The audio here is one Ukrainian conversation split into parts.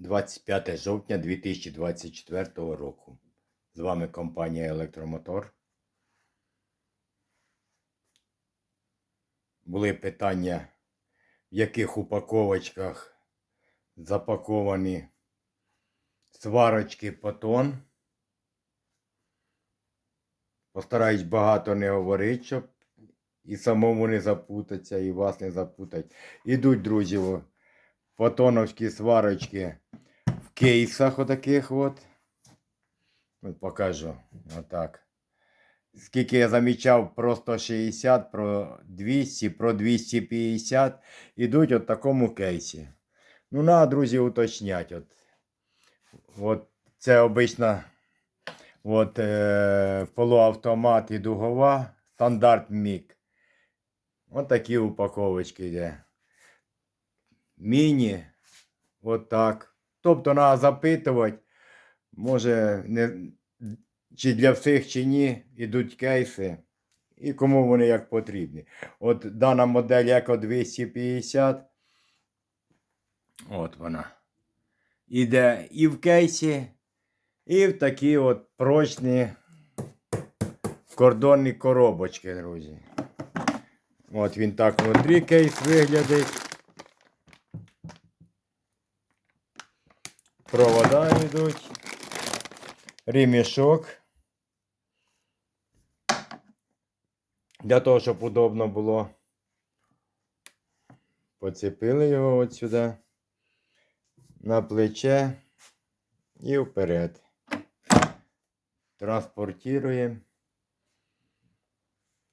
25 жовтня 2024 року. З вами компанія Електромотор. Були питання, в яких упаковочках запаковані сварочки потон. Постараюсь багато не говорити, щоб і самому не запутатися, і вас не запутати. Ідуть, друзі, потоновські сварочки кейсах отаких от. От покажу. Отак. Скільки я замічав, про 160, про 200, про 250 ідуть от такому кейсі. Ну, на, друзі, уточнять. От, от це обично от, е, полуавтомат і дугова, стандарт мік. От такі упаковочки йде. Міні. От. Тобто треба запитувати, може, не, чи для всіх, чи ні, ідуть кейси, і кому вони як потрібні. От дана модель Eco 250. От вона. Іде і в кейсі, і в такі от прочні кордонні коробочки, друзі. От він так внутрі кейс виглядить. Провода йдуть. Ремішок. Для того, щоб удобно було. Поцепили його от сюди. На плече і вперед. Транспортуємо.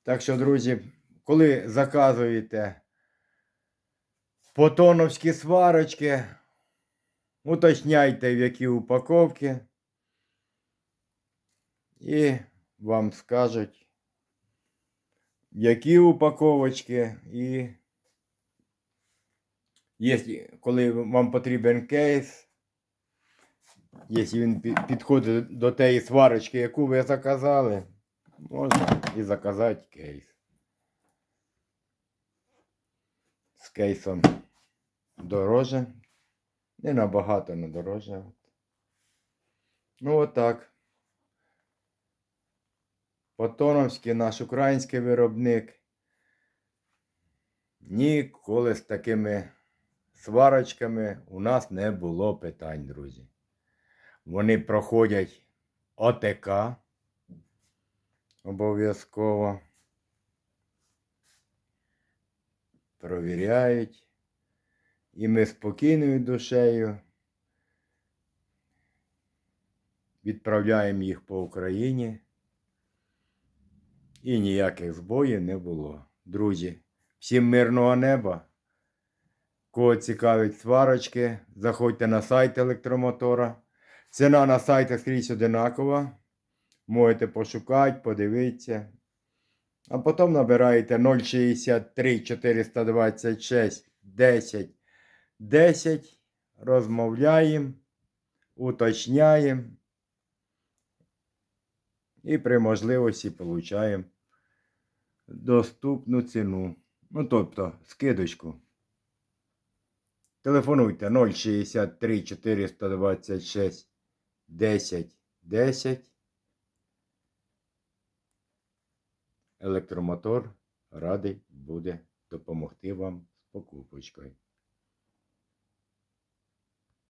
Так що, друзі, коли заказуєте потоновські сварочки, уточняйте, в які упаковки, і вам скажуть, які упаковочки, і якщо, коли вам потрібен кейс, якщо він підходить до тієї сварочки, яку ви заказали, можна і заказати кейс. З кейсом дороже. Не набагато, не дороже. Ну, отак. Потоновський наш український виробник. Ніколи з такими сварочками у нас не було питань, друзі. Вони проходять ОТК обов'язково. Провіряють. І ми спокійною душею відправляємо їх по Україні. І ніяких збоїв не було. Друзі, всім мирного неба. Кого цікавить сварочки, заходьте на сайт електромотора. Ціна на сайтах скрізь одинакова. Можете пошукати, подивитися. А потім набираєте 063 426 10 10. Розмовляємо, уточняємо. І при можливості получаємо доступну ціну. Ну, тобто, скидочку. Телефонуйте 063 426 10 10. Електромотор радий буде допомогти вам з покупочкою.